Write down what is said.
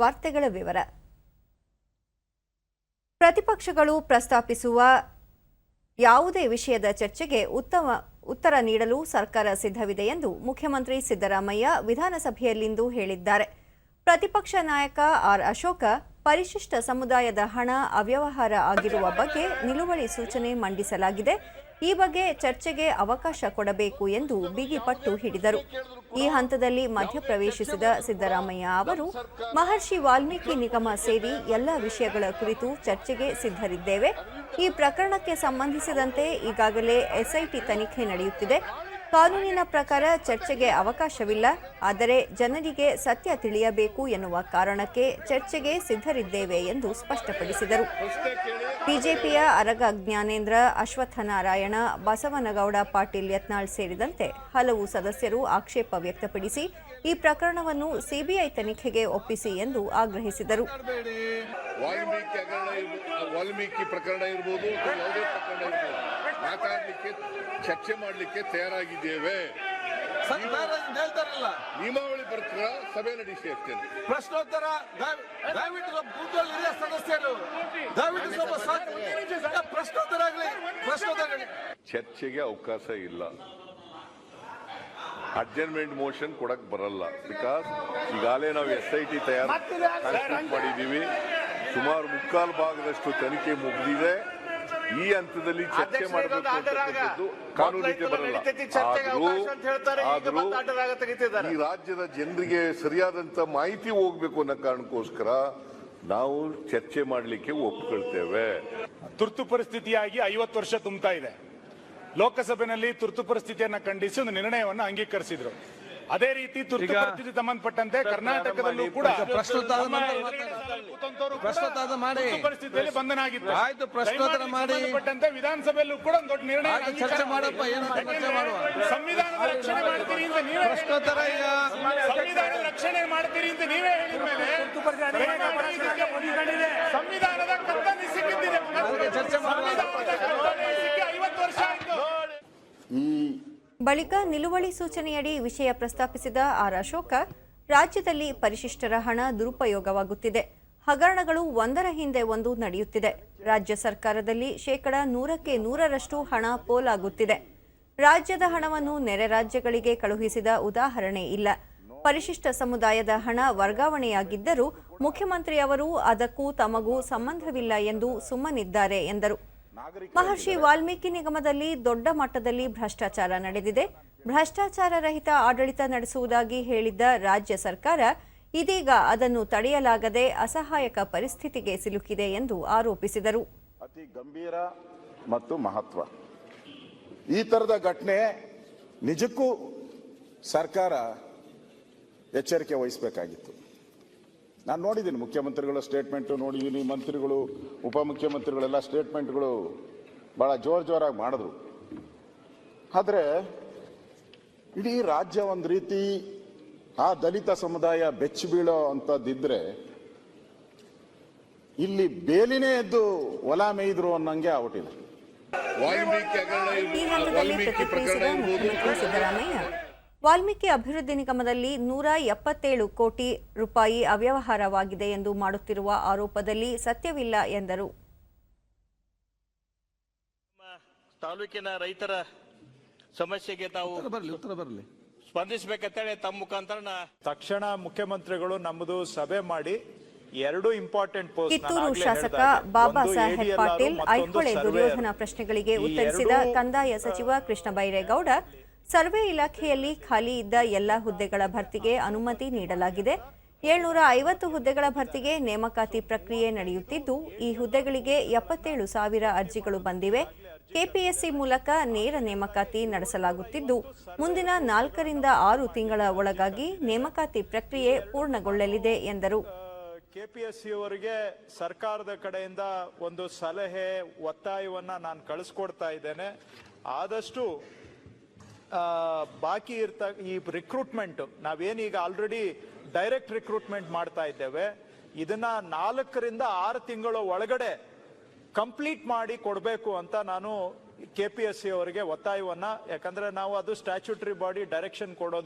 ವಾರ್ತೆಗಳ ವಿವರ. ಪ್ರತಿಪಕ್ಷಗಳು ಪ್ರಸ್ತಾಪಿಸುವ ಯಾವುದೇ ವಿಷಯದ ಚರ್ಚೆಗೆ ಉತ್ತಮ, ಉತ್ತರ ನೀಡಲು ಸರ್ಕಾರ ಸಿದ್ಧವಿದೆ ಎಂದು ಮುಖ್ಯಮಂತ್ರಿ ಸಿದ್ದರಾಮಯ್ಯ ವಿಧಾನಸಭೆಯಲ್ಲಿಂದು ಹೇಳಿದ್ದಾರೆ. ಪ್ರತಿಪಕ್ಷ ನಾಯಕ ಆರ್ ಅಶೋಕ ಪರಿಶಿಷ್ಟ ಸಮುದಾಯದ ಹಣ, ಅವ್ಯವಹಾರ ಆಗಿರುವ ಬಗ್ಗೆ ನಿಲುವಳಿ ಸೂಚನೆ ಮಂಡಿಸಲಾಗಿದೆ. ಈ ಬಗ್ಗೆ ಚರ್ಚೆಗೆ ಅವಕಾಶ ಕೊಡಬೇಕು ಎಂದು ಬಿಗಿಪಟ್ಟು ಹಿಡಿದರು. ಈ ಹಂತದಲ್ಲಿ ಮಧ್ಯಪ್ರವೇಶಿಸಿದ ಸಿದ್ದರಾಮಯ್ಯ ಅವರು, ಮಹರ್ಷಿ ವಾಲ್ಮೀಕಿ ನಿಗಮ ಸೇರಿ ಎಲ್ಲ ವಿಷಯಗಳ ಕುರಿತು ಚರ್ಚೆಗೆ ಸಿದ್ಧರಿದ್ದೇವೆ. ಈ ಪ್ರಕರಣಕ್ಕೆ ಸಂಬಂಧಿಸಿದಂತೆ ಈಗಾಗಲೇ ಎಸ್ಐಟಿ ತನಿಖೆ ನಡೆಯುತ್ತಿದೆ. ಕಾನೂನಿನ ಪ್ರಕಾರ ಚರ್ಚೆಗೆ ಅವಕಾಶವಿಲ್ಲ, ಆದರೆ ಜನರಿಗೆ ಸತ್ಯ ತಿಳಿಯಬೇಕು ಎನ್ನುವ ಕಾರಣಕ್ಕೆ ಚರ್ಚೆಗೆ ಸಿದ್ಧರಿದ್ದೇವೆ ಎಂದು ಸ್ಪಷ್ಟಪಡಿಸಿದರು. ಬಿಜೆಪಿಯ ಅರಗ ಜ್ಞಾನೇಂದ್ರ ಅಶ್ವತ್ಥನಾರಾಯಣ, ಬಸವನಗೌಡ ಪಾಟೀಲ್ ಯತ್ನಾಳ್ ಸೇರಿದಂತೆ ಹಲವು ಸದಸ್ಯರು ಆಕ್ಷೇಪ ವ್ಯಕ್ತಪಡಿಸಿ, ಈ ಪ್ರಕರಣವನ್ನು ಸಿಬಿಐ ತನಿಖೆಗೆ ಒಪ್ಪಿಸಿ ಎಂದು ಆಗ್ರಹಿಸಿದರು. ವಾಲ್ಮೀಕಿ ಹಗರಣ ಇರ್ಬೋದು ವಾಲ್ಮೀಕಿ ಪ್ರಕರಣ ಇರ್ಬೋದು ಅಥವಾ ಯಾವುದೇ ಪ್ರಕರಣ ಇರ್ಬೋದು. ಮಾತಾಡಲಿಕ್ಕೆ ಚರ್ಚೆ ಮಾಡಲಿಕ್ಕೆ ತಯಾರಾಗಿದ್ದೇವೆ. ನಿಯಮಾವಳಿ ಬರ್ತೀರಾ ಸಭೆ ನಡೆಸಿ ಇರ್ತೇನೆ. ಪ್ರಶ್ನೋತ್ತರ ದಯವಿಟ್ಟು ಹಿರಿಯ ಸದಸ್ಯರು ದಯವಿಟ್ಟು ಸ್ವಲ್ಪ ಸಾಕು ಪ್ರಶ್ನೋತ್ತರ ಆಗಲಿ. ಪ್ರಶ್ನೋತ್ತರ ಆಗಲಿ. ಚರ್ಚೆಗೆ ಅವಕಾಶ ಇಲ್ಲ. ಅಡ್ಜರ್ಮೆಂಟ್ ಮೋಷನ್ ಕೊಡಕ್ ಬರಲ್ಲ. ಬಿಕಾಸ್ ಈಗಾಗಲೇ ನಾವು ಎಸ್ ಐ ಟಿ ತಯಾರು ಮಾಡಿದ್ದೀವಿ. ಸುಮಾರು ಮುಕ್ಕಾಲು ಭಾಗದಷ್ಟು ತನಿಖೆ ಮುಗಿದಿದೆ. ಈ ಹಂತದಲ್ಲಿ ಚರ್ಚೆ ಮಾಡಬೇಕು ಕಾನೂನಿಗೆ ಬರಲ್ಲ. ಆದ್ರೂ ಈ ರಾಜ್ಯದ ಜನರಿಗೆ ಸರಿಯಾದಂತ ಮಾಹಿತಿ ಹೋಗ್ಬೇಕು ಅನ್ನೋ ಕಾರಣಕ್ಕೋಸ್ಕರ ನಾವು ಚರ್ಚೆ ಮಾಡಲಿಕ್ಕೆ ಒಪ್ಕೊಳ್ತೇವೆ. ತುರ್ತು ಪರಿಸ್ಥಿತಿಯಾಗಿ ಐವತ್ತು ವರ್ಷ ತುಂಬುತ್ತಾ ಇದೆ. ಲೋಕಸಭೆಯಲ್ಲಿ ತುರ್ತು ಪರಿಸ್ಥಿತಿಯನ್ನ ಖಂಡಿಸಿ ಒಂದು ನಿರ್ಣಯವನ್ನು ಅಂಗೀಕರಿಸಿದ್ರು. ಅದೇ ರೀತಿ ತುರ್ತು ಪರಿಸ್ಥಿತಿ ಸಂಬಂಧಪಟ್ಟಂತೆ ಕರ್ನಾಟಕದಲ್ಲೂ ಕೂಡ ಪ್ರಸ್ತುತ ಪ್ರಸ್ತುತ ಮಾಡಿ. ಪರಿಸ್ಥಿತಿಯಲ್ಲಿ ಬಂಧನ ಆಗಿತ್ತು ಆಯ್ತು, ಪ್ರಶ್ನೋತ್ತರ ಮಾಡಿ. ಸಂಬಂಧಪಟ್ಟಂತೆ ವಿಧಾನಸಭೆಯಲ್ಲೂ ಕೂಡ ಒಂದು ದೊಡ್ಡ ನಿರ್ಣಯ ಚರ್ಚೆ ಮಾಡಪ್ಪ, ಏನು ಚರ್ಚೆ ಮಾಡುವ. ಸಂವಿಧಾನದ ರಕ್ಷಣೆ ಮಾಡ್ತೀರಿ ಅಂತ ನೀವೇ ಪ್ರಶ್ನೋತ್ತರ ಈಗ ಸಂವಿಧಾನದ ರಕ್ಷಣೆ ಮಾಡ್ತೀರಿ ಅಂತ ನೀವೇ ಹೇಳಿದ ಮೇಲೆ ಸಂವಿಧಾನದ ಕತ್ತನೆ ಸಿಕ್ಕಿದ್ದಿದೆ ಅದಕ್ಕೆ ಚರ್ಚೆ ಮಾಡುವ. ಸಂವಿಧಾನದ ಕತ್ತನೆ ಸಿಕ್ಕಿ ಐವತ್ತು ವರ್ಷ ಆಯ್ತು ಬಳಿಕ ನಿಲುವಳಿ ಸೂಚನೆಯಡಿ ವಿಷಯ ಪ್ರಸ್ತಾಪಿಸಿದ ಆರ್ ಅಶೋಕ, ರಾಜ್ಯದಲ್ಲಿ ಪರಿಶಿಷ್ಟರ ಹಣ ದುರುಪಯೋಗವಾಗುತ್ತಿದೆ. ಹಗರಣಗಳು ಒಂದರ ಹಿಂದೆ ಒಂದು ನಡೆಯುತ್ತಿದೆ. ರಾಜ್ಯ ಸರ್ಕಾರದಲ್ಲಿ ಶೇಕಡ ನೂರಕ್ಕೆ ನೂರರಷ್ಟು ಹಣ ಪೋಲಾಗುತ್ತಿದೆ. ರಾಜ್ಯದ ಹಣವನ್ನು ನೆರೆ ರಾಜ್ಯಗಳಿಗೆ ಕಳುಹಿಸಿದ ಉದಾಹರಣೆ ಇಲ್ಲ. ಪರಿಶಿಷ್ಟ ಸಮುದಾಯದ ಹಣ ವರ್ಗಾವಣೆಯಾಗಿದ್ದರೂ ಮುಖ್ಯಮಂತ್ರಿಯವರು ಅದಕ್ಕೂ ತಮಗೂ ಸಂಬಂಧವಿಲ್ಲ ಎಂದು ಸುಮ್ಮನಿದ್ದಾರೆ ಎಂದರು. ಮಹರ್ಷಿ ವಾಲ್ಮೀಕಿ ನಿಗಮದಲ್ಲಿ ದೊಡ್ಡ ಮಟ್ಟದಲ್ಲಿ ಭ್ರಷ್ಟಾಚಾರ ನಡೆದಿದೆ. ಭ್ರಷ್ಟಾಚಾರ ರಹಿತ ಆಡಳಿತ ನಡೆಸುವುದಾಗಿ ಹೇಳಿದ್ದ ರಾಜ್ಯ ಸರ್ಕಾರ ಇದೀಗ ಅದನ್ನು ತಡೆಯಲಾಗದೆ ಅಸಹಾಯಕ ಪರಿಸ್ಥಿತಿಗೆ ಸಿಲುಕಿದೆ ಎಂದು ಆರೋಪಿಸಿದರು. ಅತಿ ಗಂಭೀರ ಮತ್ತು ಮಹತ್ವ. ಈ ಥರದ ಘಟನೆ ನಿಜಕ್ಕೂ ಸರ್ಕಾರ ಎಚ್ಚರಿಕೆ ವಹಿಸಬೇಕಾಗಿತ್ತು. ನಾನು ನೋಡಿದ್ದೀನಿ ಮುಖ್ಯಮಂತ್ರಿಗಳ ಸ್ಟೇಟ್ಮೆಂಟು ನೋಡಿದ್ದೀನಿ ಮಂತ್ರಿಗಳು ಉಪಮುಖ್ಯಮಂತ್ರಿಗಳೆಲ್ಲ ಸ್ಟೇಟ್ಮೆಂಟ್ಗಳು ಭಾಳ ಜೋರು ಜೋರಾಗಿ ಮಾಡಿದ್ರು. ಆದರೆ ಇಡೀ ರಾಜ್ಯ ಒಂದು ರೀತಿ ಆ ದಲಿತ ಸಮುದಾಯ ಬೆಚ್ಚಿ ಬೀಳೋ ಅಂಥದ್ದಿದ್ರೆ ಇಲ್ಲಿ ಬೇಲಿನೇ ಎದ್ದು ಹೊಲ ಮೇಯ್ದ್ರು ಅನ್ನಂಗೆ ಆಗ್ಬಿಟ್ಟಿದೆ. ವಾಲ್ಮೀಕಿ ಪ್ರಕರಣ ಸಿದ್ದರಾಮಯ್ಯ. ವಾಲ್ಮೀಕಿ ಅಭಿವೃದ್ಧಿ ನಿಗಮದಲ್ಲಿ ನೂರ ಎಪ್ಪತ್ತೇಳು ಕೋಟಿ ರೂಪಾಯಿ ಅವ್ಯವಹಾರವಾಗಿದೆ ಎಂದು ಮಾಡುತ್ತಿರುವ ಆರೋಪದಲ್ಲಿ ಸತ್ಯವಿಲ್ಲ ಎಂದರು. ತಾಲೂಕಿನ ರೈತರ ಸಮಸ್ಯೆಗೆ ತಾವು ಉತ್ತರ ಬರಲಿ ಉತ್ತರ ಬರಲಿ. ಸ್ಪಂದಿಸಬೇಕಂತೇಳಿ ತಮ್ಮ ಮುಖಾಂತರ ತಕ್ಷಣ ಮುಖ್ಯಮಂತ್ರಿಗಳು ನಮ್ಮದು ಸಭೆ ಮಾಡಿ ಎರಡು ಇಂಪಾರ್ಟೆಂಟ್ ಪೋಸ್ಟ್ ಕಿತ್ತೂರು ಶಾಸಕ ಬಾಬಾ ಸಾಹೇಬ್ ಪಾಟೀಲ್ ಐಹೊಳೆ ದುರ್ಯೋಧನ ಪ್ರಶ್ನೆಗಳಿಗೆ ಉತ್ತರಿಸಿದ ಕಂದಾಯ ಸಚಿವ ಕೃಷ್ಣ ಬೈರೇಗೌಡ ಸರ್ವೆ ಇಲಾಖೆಯಲ್ಲಿ ಖಾಲಿ ಇದ್ದ ಎಲ್ಲ ಹುದ್ದೆಗಳ ಭರ್ತಿಗೆ ಅನುಮತಿ ನೀಡಲಾಗಿದೆ. ಏಳ್ನೂರ ಐವತ್ತು ಹುದ್ದೆಗಳ ಭರ್ತಿಗೆ ನೇಮಕಾತಿ ಪ್ರಕ್ರಿಯೆ ನಡೆಯುತ್ತಿದ್ದು, ಈ ಹುದ್ದೆಗಳಿಗೆ ಎಪ್ಪತ್ತೇಳು ಸಾವಿರ ಅರ್ಜಿಗಳು ಬಂದಿವೆ. ಕೆಪಿಎಸ್ಸಿ ಮೂಲಕ ನೇರ ನೇಮಕಾತಿ ನಡೆಸಲಾಗುತ್ತಿದ್ದು, ಮುಂದಿನ ನಾಲ್ಕರಿಂದ ಆರು ತಿಂಗಳ ಒಳಗಾಗಿ ನೇಮಕಾತಿ ಪ್ರಕ್ರಿಯೆ ಪೂರ್ಣಗೊಳ್ಳಲಿದೆ ಎಂದರು. ಕೆಪಿಎಸ್ಸಿಯವರಿಗೆ ಸರ್ಕಾರದ ಕಡೆಯಿಂದ ಒಂದು ಸಲಹೆ, ಒತ್ತಾಯವನ್ನು ನಾನು ಕಳಿಸ್ಕೊಡ್ತಾ ಇದ್ದೇನೆ. ಆದಷ್ಟು ಬಾಕಿ ಇರ್ತ ಈ ರಿಕ್ರೂಟ್ಮೆಂಟ್ ನಾವೇನೀಗ ಆಲ್ರೆಡಿ ಡೈರೆಕ್ಟ್ ರಿಕ್ರೂಟ್ಮೆಂಟ್ ಮಾಡ್ತಾ ಇದ್ದೇವೆ. ಇದನ್ನ ನಾಲ್ಕರಿಂದ ಆರು ತಿಂಗಳ ಒಳಗಡೆ ಕಂಪ್ಲೀಟ್ ಮಾಡಿ ಕೊಡಬೇಕು ಅಂತ ನಾನು ಕೆ ಪಿ ಎಸ್ ಸಿ ಅವರಿಗೆ ಒತ್ತಾಯವನ್ನ. ಯಾಕಂದ್ರೆ ನಾವು ಅದು ಸ್ಟ್ಯಾಚ್ಯೂಟರಿ ಬಾಡಿ ಡೈರೆಕ್ಷನ್ ಕೊಡೋದಕ್ಕೆ